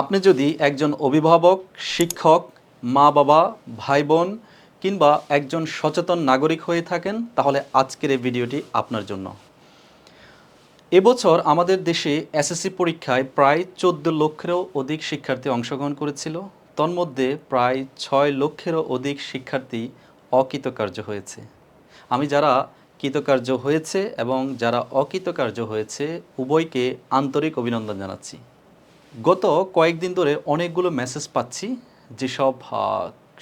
আপনি যদি একজন অভিভাবক, শিক্ষক মা বাবা ভাই বোন কিংবা একজন সচেতন নাগরিক হয়ে থাকেন, তাহলে আজকের এই ভিডিওটি আপনার জন্য। এবছর আমাদের দেশে এসএসসি পরীক্ষায় প্রায় চোদ্দ লক্ষেরও অধিক শিক্ষার্থী অংশগ্রহণ করেছিল। তন্মধ্যে প্রায় ছয় লক্ষেরও অধিক শিক্ষার্থী অকৃতকার্য হয়েছে। আমি যারা কৃতকার্য হয়েছে এবং যারা অকৃতকার্য হয়েছে, উভয়কে আন্তরিক অভিনন্দন জানাচ্ছি। গত কয়েকদিন ধরে অনেকগুলো মেসেজ পাচ্ছি, যেসব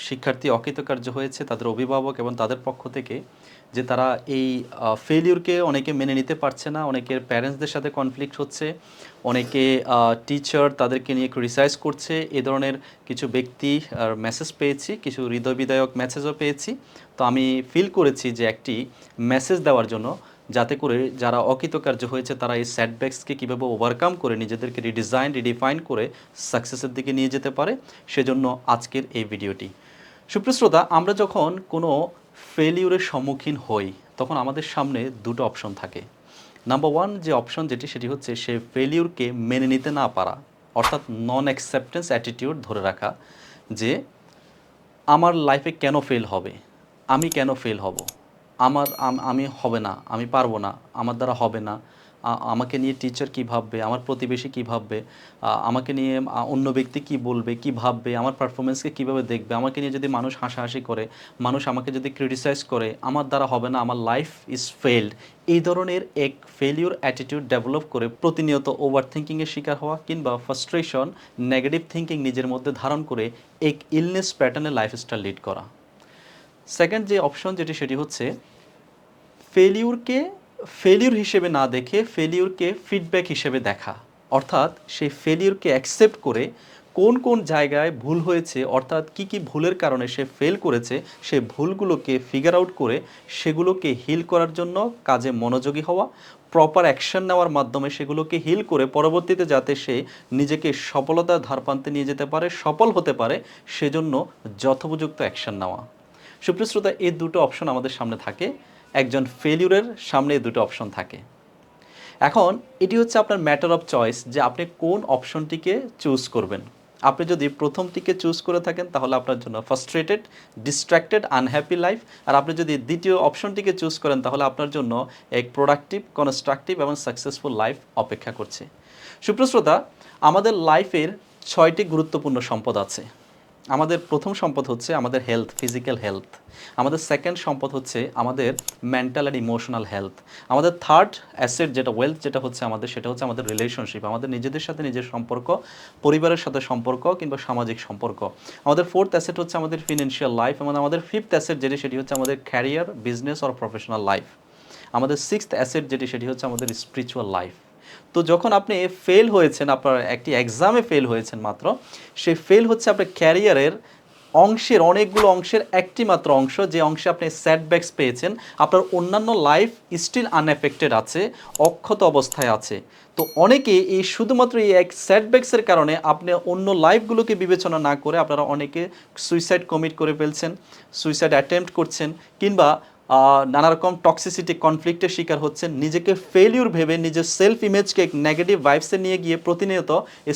শিক্ষার্থী অকৃতকার্য হয়েছে, তাদের অভিভাবক এবং তাদের পক্ষ থেকে, যে তারা এই ফেলিউরকে অনেকে মেনে নিতে পারছে না, অনেকের প্যারেন্টসদের সাথে কনফ্লিক্ট হচ্ছে, অনেকে টিচার তাদেরকে নিয়ে ক্রিটিসাইজ করছে, এ ধরনের কিছু ব্যক্তি মেসেজ পেয়েছি, কিছু হৃদয় বিদায়ক মেসেজও পেয়েছি। তো আমি ফিল করেছি যে একটি মেসেজ দেওয়ার জন্য যাতে করে যারা অকৃতকার্য হয়েছে, তারা এই সেটব্যাক্সকে কীভাবে ওভারকাম করে, নিজেদেরকে রিডিজাইন রিডিফাইন করে সাকসেসের দিকে নিয়ে যেতে পারে, সেজন্য আজকের এই ভিডিওটি। সুপ্রশ্রোতা আমরা যখন কোনো ফেলিউরের সম্মুখীন হই, তখন আমাদের সামনে দুটো অপশন থাকে। নাম্বার ওয়ান যে অপশন যেটি, সেটি হচ্ছে সে ফেলিউরকে মেনে নিতে না পারা, অর্থাৎ নন অ্যাকসেপ্টেন্স অ্যাটিটিউড ধরে রাখা যে, আমার লাইফে কেন ফেল হবে? আমি কেন ফেল হব? আমার, আমি হবে না, আমি পারব না, আমার দ্বারা হবে না। আমাকে নিয়ে টিচার কী ভাববে, আমার প্রতিবেশী কী ভাববে আমাকে নিয়ে অন্য ব্যক্তি কি বলবে, কি ভাববে, আমার পারফরমেন্সকে কীভাবে দেখবে, আমাকে নিয়ে যদি মানুষ হাসাহাসি করে, মানুষ আমাকে যদি ক্রিটিসাইজ করে, আমার দ্বারা হবে না, আমার লাইফ ইজ ফেলড এই ধরনের এক ফেলিউর অ্যাটিটিউড ডেভেলপ করে প্রতিনিয়ত ওভার থিঙ্কিংয়ের শিকার হওয়া কিংবা ফ্রাস্ট্রেশন নেগেটিভ থিঙ্কিং নিজের মধ্যে ধারণ করে এক ইলনেস প্যাটার্নে লাইফস্টাইল লিড করা। সেকেন্ড যে অপশন যেটি সেটি হচ্ছে ফেলিউরকে ফেলিউর হিসেবে না দেখে ফেলিউরকে ফিডব্যাক হিসেবে দেখা। অর্থাৎ সেই ফেলিউরকে অ্যাকসেপ্ট করে কোন কোন জায়গায় ভুল হয়েছে, অর্থাৎ কি কি ভুলের কারণে সে ফেল করেছে, সে ভুলগুলোকে ফিগার আউট করে সেগুলোকে হিল করার জন্য কাজে মনোযোগী হওয়া প্রপার অ্যাকশন নেওয়ার মাধ্যমে সেগুলোকে হিল করে পরবর্তীতে যাতে সে নিজেকে সফলতার ধারপ্রান্তে নিয়ে যেতে পারে, সফল হতে পারে, সেজন্য যথোপযুক্ত অ্যাকশন নেওয়া। সুপ্রিয় এই দুটো অপশন আমাদের সামনে থাকে। একজন ফেলিউরের সামনে এই দুটো অপশন থাকে। এখন এটি হচ্ছে আপনার ম্যাটার অফ চয়েস যে আপনি কোন অপশনটিকে চুজ করবেন। আপনি যদি প্রথমটিকে চুজ করে থাকেন, তাহলে আপনার জন্য ফার্স্ট্রেটেড ডিস্ট্র্যাক্টেড আনহ্যাপি লাইফ আর আপনি যদি দ্বিতীয় অপশনটিকে চুজ করেন, তাহলে আপনার জন্য এক প্রোডাক্টিভ কনস্ট্রাকটিভ এবং সাকসেসফুল লাইফ অপেক্ষা করছে। সুপ্রশ্রোতা আমাদের লাইফের ছয়টি গুরুত্বপূর্ণ সম্পদ আছে। আমাদের প্রথম সম্পদ হচ্ছে আমাদের হেলথ ফিজিক্যাল হেলথ আমাদের সেকেন্ড সম্পদ হচ্ছে আমাদের মেন্টাল অ্যান্ড ইমোশনাল হেলথ আমাদের থার্ড অ্যাসেট যেটা ওয়েলথ যেটা হচ্ছে আমাদের, সেটা হচ্ছে আমাদের রিলেশনশিপ আমাদের নিজেদের সাথে নিজের সম্পর্ক, পরিবারের সাথে সম্পর্ক কিংবা সামাজিক সম্পর্ক। আমাদের ফোর্থ অ্যাসেট হচ্ছে আমাদের ফিনান্সিয়াল লাইফ এবং আমাদের ফিফথ অ্যাসেট যেটি, সেটি হচ্ছে আমাদের career business or professional life আমাদের সিক্সথ অ্যাসেট যেটি, সেটি হচ্ছে আমাদের স্পিরিচুয়াল লাইফ তো যখন আপনি ফেল হয়েছেন, আপনার একটি এক্সামে ফেল হয়েছেন মাত্র, সেই ফেল হচ্ছে আপনার ক্যারিয়ারের অংশের, অনেকগুলো অংশের একটি মাত্র অংশ, যে অংশে আপনি সেটব্যাকস পেয়েছেন, আপনার অন্যান্য লাইফ স্টিল আনএফেক্টেড আছে, অক্ষত অবস্থায় আছে। তো অনেকে এই শুধুমাত্র এই এক সেটব্যাকসের কারণে আপনি অন্য লাইফগুলোকে বিবেচনা না করে আপনারা অনেকে সুইসাইড কমিট করে ফেলছেন সুইসাইড অ্যাটেম্প্ট করছেন, কিংবা নানা রকম টক্সিসিটি কনফ্লিক্টের শিকার হচ্ছেন। নিজেকে ফেলিউর ভেবে নিজের সেলফ ইমেজকে এক নেগেটিভ ভাইবসে নিয়ে গিয়ে প্রতিনিয়ত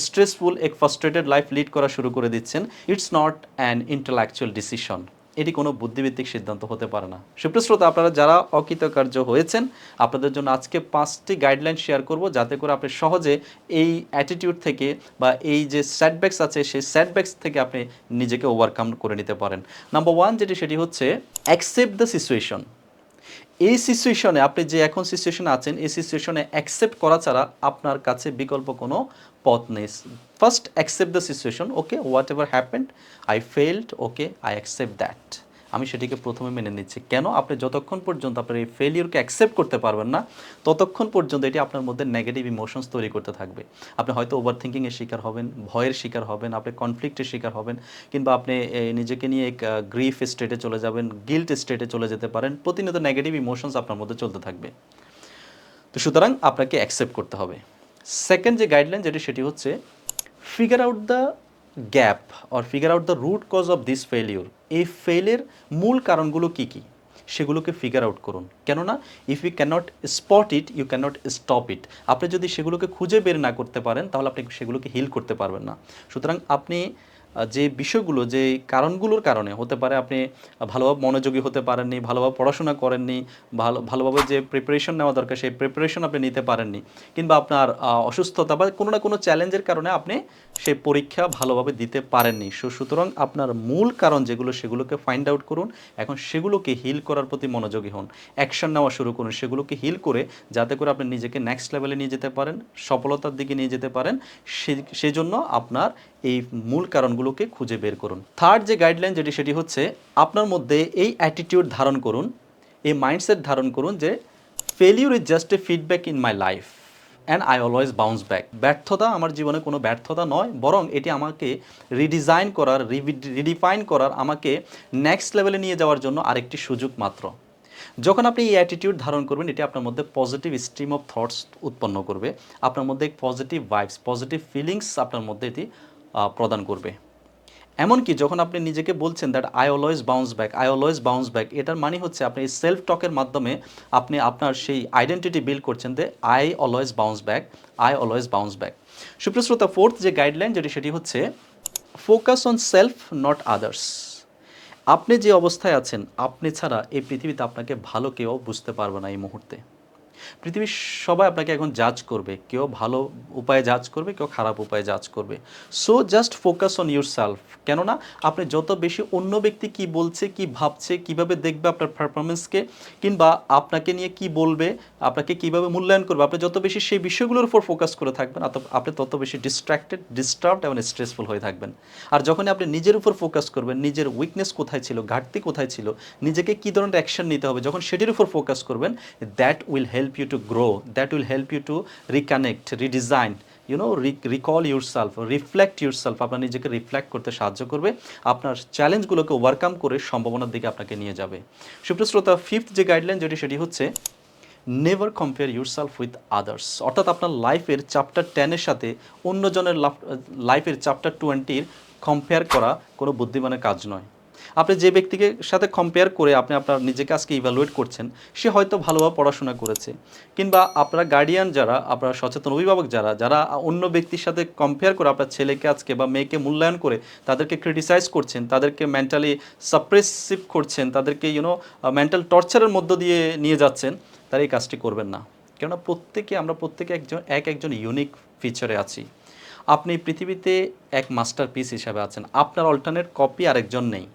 স্ট্রেসফুল এক ফ্রাস্ট্রেটেড লাইফ লিড করা শুরু করে দিচ্ছেন। It's not an intellectual decision এটি কোনো বুদ্ধিভিত্তিক সিদ্ধান্ত হতে পারে না। সুপ্রশ্রোতা আপনারা যারা অকৃতকার্য হয়েছেন, আপনাদের জন্য আজকে পাঁচটি গাইডলাইন শেয়ার করব যাতে করে আপনি সহজে এই অ্যাটিটিউড থেকে বা এই যে স্যাটব্যাকস আছে, সেই স্যাটব্যাকস থেকে আপনি নিজেকে ওভারকাম করে নিতে পারেন। নাম্বার ওয়ান যেটি, সেটি হচ্ছে অ্যাকসেপ্ট দ্য সিচুয়েশন এই সিচুয়েশনে আপনি যে এখন সিচুয়েশনে আছেন, এই সিচুয়েশনে অ্যাকসেপ্ট করা ছাড়া আপনার কাছে বিকল্প কোনো পথ নেই। First accept the situation okay whatever happened I failed okay I accept that আমি সেটিকে প্রথমে মেনে নিচ্ছি। কেন? আপনি যতক্ষণ পর্যন্ত আপনার এই ফেলিউরকে অ্যাকসেপ্ট করতে পারবেন না, ততক্ষণ পর্যন্ত এটি আপনার মধ্যে নেগেটিভ ইমোশনস তৈরি করতে থাকবে। আপনি হয়তো ওভার থিঙ্কিংয়ের শিকার হবেন, ভয়ের শিকার হবেন, আপনি কনফ্লিক্টের শিকার হবেন, কিংবা আপনি নিজেকে নিয়ে এক গ্রিফ স্টেটে চলে যাবেন গিল্ট স্টেটে চলে যেতে পারেন, প্রতিনিয়ত নেগেটিভ ইমোশনস আপনার মধ্যে চলতে থাকবে। তো সুতরাং আপনাকে অ্যাকসেপ্ট করতে হবে। সেকেন্ড যে গাইডলাইন যেটি সেটি হচ্ছে figure out the gap or figure out the root cause of this failure এই ফেলের মূল কারণগুলো কি কি? সেগুলোকে ফিগার আউট করুন। কেননা if you can't spot it you can't stop it আপনি যদি সেগুলোকে খুঁজে বের না করতে পারেন, তাহলে আপনি সেগুলোকে হিল করতে পারবেন না। সুতরাং আপনি যে বিষয়গুলো, যে কারণগুলোর কারণে হতে পারে আপনি ভালোভাবে মনোযোগী হতে পারেননি, ভালোভাবে পড়াশোনা করেননি, ভালো, ভালোভাবে যে প্রিপারেশন নেওয়া দরকার, সেই প্রিপারেশন আপনি নিতে পারেননি কিংবা আপনার অসুস্থতা বা কোনো না কোনো চ্যালেঞ্জের কারণে আপনি সেই পরীক্ষা ভালোভাবে দিতে পারেননি। সো, সুতরাং আপনার মূল কারণ যেগুলো, সেগুলোকে ফাইন্ড আউট করুন। এখন সেগুলোকে হিল করার প্রতি মনোযোগী হন। অ্যাকশন নেওয়া শুরু করুন। সেগুলোকে হিল করে যাতে করে আপনি নিজেকে নেক্সট লেভেলে নিয়ে যেতে পারেন, সফলতার দিকে নিয়ে যেতে পারেন। সেজন্য আপনার এই মূল কারণগুলোকে খুঁজে বের করুন। থার্ড যে গাইডলাইন যেটি, সেটি হচ্ছে আপনার মধ্যে এই অ্যাটিটিউড ধারণ করুন, এই মাইন্ডসেট ধারণ করুন যে failure is just a feedback in my life and I always bounce back ব্যর্থতা আমার জীবনে কোনো ব্যর্থতা নয়, বরং এটি আমাকে রিডিজাইন করার রিডিফাইন করার, আমাকে নেক্সট লেভেলে নিয়ে যাওয়ার জন্য আরেকটি সুযোগ মাত্র। যখন আপনি এই অ্যাটিটিউড ধারণ করবেন, এটি আপনার মধ্যে পজিটিভ স্ট্রিম অফ থটস উৎপন্ন করবে। আপনার মধ্যে পজিটিভ ভাইবস পজিটিভ ফিলিংস আপনার মধ্যে এটি প্রদান করবে। এমনকি যখন আপনি নিজেকে বলছেন that I always bounce back I always bounce back এটার মানে হচ্ছে আপনি এই সেলফ টকের মাধ্যমে আপনি আপনার সেই আইডেন্টিটি বিল্ড করছেন যে I always bounce back I always bounce back সুপ্রশ্রোতা fourth যে গাইডলাইন যেটি, সেটি হচ্ছে focus on self not others আপনি যে অবস্থায় আছেন, আপনি ছাড়া এই পৃথিবীতে আপনাকে ভালো কেউ বুঝতে পারবে না এই মুহূর্তে। পৃথিবীর সবাই আপনাকে এখন জাজ করবে। কেউ ভালো উপায়ে জাজ করবে, কেউ খারাপ উপায়ে জাজ করবে। So just focus on yourself কেননা, আপনি যত বেশি অন্য ব্যক্তি কি বলছে, কি ভাবছে, কীভাবে দেখবে আপনার পারফরমেন্সকে কিংবা আপনাকে নিয়ে কি বলবে, আপনাকে কীভাবে মূল্যায়ন করবে, আপনি যত বেশি সেই বিষয়গুলোর উপর ফোকাস করে থাকবেন, আপনি তত বেশি ডিস্ট্র্যাক্টেড ডিস্টার্বড এবং স্ট্রেসফুল হয়ে থাকবেন। আর যখনই আপনি নিজের উপর ফোকাস করবেন, নিজের উইকনেস কোথায় ছিল, ঘাটতি কোথায় ছিল, নিজেকে কী ধরনের অ্যাকশন নিতে হবে, যখন সেটির উপর ফোকাস করবেন that will help you to grow that will help you to reconnect redesign you know recall yourself reflect yourself আপনার নিজেকে রিফ্লেক্ট করতে সাহায্য করবে। আপনার চ্যালেঞ্জগুলোকে ওভারকাম করে সম্ভাবনার দিকে আপনাকে নিয়ে যাবে। সুপ্রিয় শ্রোতা ফিফথ যে গাইডলাইন যেটি, সেটি হচ্ছে never compare yourself with others অর্থাৎ আপনার লাইফের চ্যাপ্টার টেনের সাথে অন্যজনের লাইফের চ্যাপ্টার টোয়েন্টির কম্পেয়ার করা কোনো বুদ্ধিমানের কাজ নয়। আপনি যে ব্যক্তিকে সাথে কম্পেয়ার করে আপনি আপনার নিজেকে আজকে ইভ্যালুয়েট করছেন, সে হয়তো ভালোভাবে পড়াশোনা করেছে। কিংবা আপনার গার্ডিয়ান যারা, আপনার সচেতন অভিভাবক যারা যারা অন্য ব্যক্তির সাথে কম্পেয়ার করে আপনার ছেলেকে আজকে বা মেয়েকে মূল্যায়ন করে তাদেরকে ক্রিটিসাইজ করছেন, তাদেরকে মেন্টালি সাপ্রেসিভ করছেন, তাদেরকে ইউনো মেন্টাল টর্চারের মধ্য দিয়ে নিয়ে যাচ্ছেন, তারা এই কাজটি করবেন না। কেননা প্রত্যেকে, আমরা প্রত্যেকে একজন, এক একজন ইউনিক ফিচারে আছি। আপনি পৃথিবীতে এক মাস্টার পিস হিসাবে আছেন। আপনার অল্টারনেট কপি আরেকজন নেই।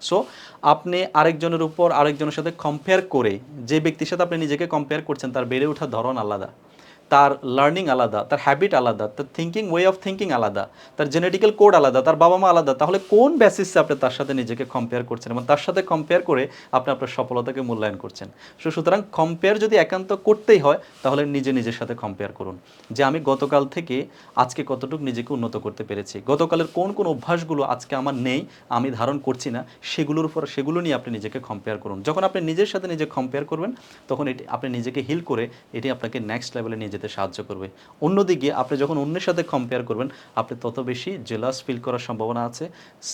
সো আপনি আরেকজনের উপর আরেকজনের সাথে কম্পেয়ার করে যে ব্যক্তির সাথে আপনি নিজেকে কম্পেয়ার করছেন, তার বেড়ে ওঠার ধরন আলাদা। তার লার্নিং আলাদা, তার হ্যাবিট আলাদা, তার থিঙ্কিং ওয়ে অফ থিঙ্কিং আলাদা, তার জেনেটিক্যাল কোড আলাদা, তার বাবা মা আলাদা, তাহলে কোন বেসিসে আপনি তার সাথে নিজেকে কম্পেয়ার করছেন এবং তার সাথে কম্পেয়ার করে আপনি আপনার সফলতাকে মূল্যায়ন করছেন? সো সুতরাং কম্পেয়ার যদি একান্ত করতেই হয়, তাহলে নিজে নিজের সাথে কম্পেয়ার করুন। যে আমি গতকাল থেকে আজকে কতটুকু নিজেকে উন্নত করতে পেরেছি, গতকালের কোন কোন অভ্যাসগুলো আজকে আমার নেই, আমি ধারণ করছি না, সেগুলোর উপর, সেগুলো নিয়ে আপনি নিজেকে কম্পেয়ার করুন। যখন আপনি নিজের সাথে নিজে কম্পেয়ার করবেন, তখন এটি, আপনি নিজেকে হিল করে এটি আপনাকে নেক্সট লেভেলে নিয়ে যেতে সাহায্য করবে। অন্যদিকে আপনি যখন অন্যের সাথে কম্পেয়ার করবেন, আপনি তত বেশি জেলাস ফিল করার সম্ভাবনা আছে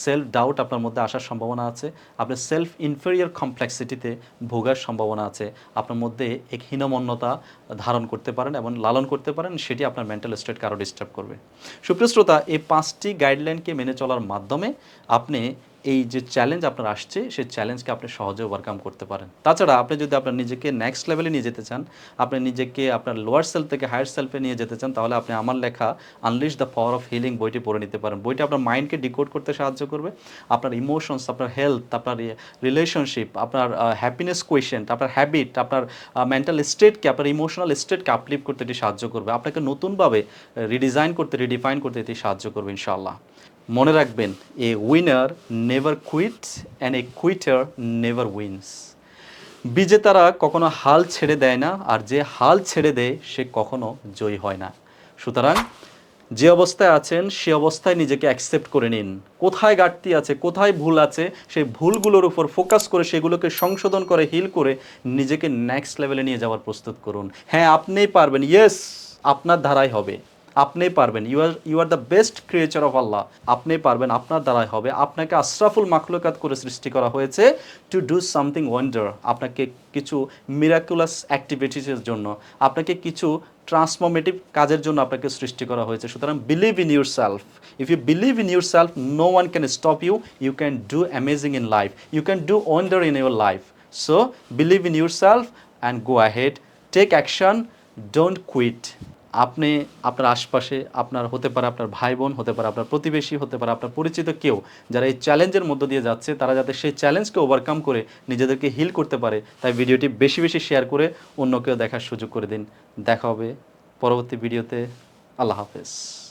সেলফ ডাউট আপনার মধ্যে আসার সম্ভাবনা আছে, আপনি সেলফ ইনফেরিয়ার কমপ্লেক্সিটিতে ভোগার সম্ভাবনা আছে, আপনার মধ্যে এক হীনমন্যতা ধারণ করতে পারেন এবং লালন করতে পারেন, সেটি আপনার মেন্টাল স্টেটকে আরও ডিস্টার্ব করবে। সুপ্রিয় শ্রোতা, এই পাঁচটি গাইডলাইনকে মেনে চলার মাধ্যমে আপনি এই যে চ্যালেঞ্জ আপনার আসছে, সেই চ্যালেঞ্জকে আপনি সহজে ওভারকাম করতে পারেন। তাছাড়া আপনি যদি আপনার নিজেকে নেক্সট লেভেলে নিয়ে যেতে চান, আপনি নিজেকে আপনার লোয়ার সেলফ থেকে হায়ার সেলফে নিয়ে যেতে চান, তাহলে আপনি আমার লেখা unleash the power of healing বইটি পড়ে নিতে পারেন। বইটি আপনার মাইন্ডকে ডিকোড করতে সাহায্য করবে। আপনার ইমোশনস আপনার হেলথ আপনার রিলেশনশিপ আপনার হ্যাপিনেস কোয়েশন আপনার হ্যাবিট আপনার মেন্টাল স্টেটকে আপনার ইমোশনাল স্টেটকে আপলিভ করতে এটি সাহায্য করবে। আপনাকে নতুনভাবে রিডিজাইন করতে রিডিফাইন করতে এটি সাহায্য করবে ইনশাআল্লাহ। মনে রাখবেন a winner never quit and a quitter never wins বিজেতারা কখনো হাল ছেড়ে দেয় না, আর যে হাল ছেড়ে দেয়, সে কখনো জয়ী হয় না। সুতরাং, যে অবস্থায় আছেন, সে অবস্থায় নিজেকে অ্যাকসেপ্ট করে নিন। কোথায় ঘাটতি আছে, কোথায় ভুল আছে, সেই ভুলগুলোর উপর ফোকাস করে সেগুলোকে সংশোধন করে হিল করে নিজেকে নেক্সট লেভেলে নিয়ে যাওয়ার প্রস্তুত করুন। হ্যাঁ আপনিই পারবেন। ইয়েস আপনার ধারাই হবে। আপনিই পারবেন। You are you are the best creature of Allah আপনি পারবেন, আপনার দ্বারাই হবে। আপনাকে আশরাফুল মাখলুকাত করে সৃষ্টি করা হয়েছে টু ডু সামথিং ওয়ান্ডার আপনাকে কিছু মিরাকুলাস অ্যাক্টিভিটিসের জন্য, আপনাকে কিছু ট্রান্সফর্মেটিভ কাজের জন্য আপনাকে সৃষ্টি করা হয়েছে। সুতরাং believe in yourself if you believe in yourself no one can stop you you can do amazing in life you can do wonder in your life so believe in yourself and go ahead take action don't quit আপনি আপনার আশপাশে, আপনার হতে পারে আপনার ভাই বোন হতে পারে আপনার প্রতিবেশী, হতে পারে আপনার পরিচিত কেউ যারা এই চ্যালেঞ্জের মধ্য দিয়ে যাচ্ছে, তারা যাতে সেই চ্যালেঞ্জকে ওভারকাম করে নিজেদেরকে হিল করতে পারে, তাই ভিডিওটি বেশি বেশি শেয়ার করে অন্যকেও দেখার সুযোগ করে দিন। দেখা হবে পরবর্তী ভিডিওতে আল্লাহ হাফেজ।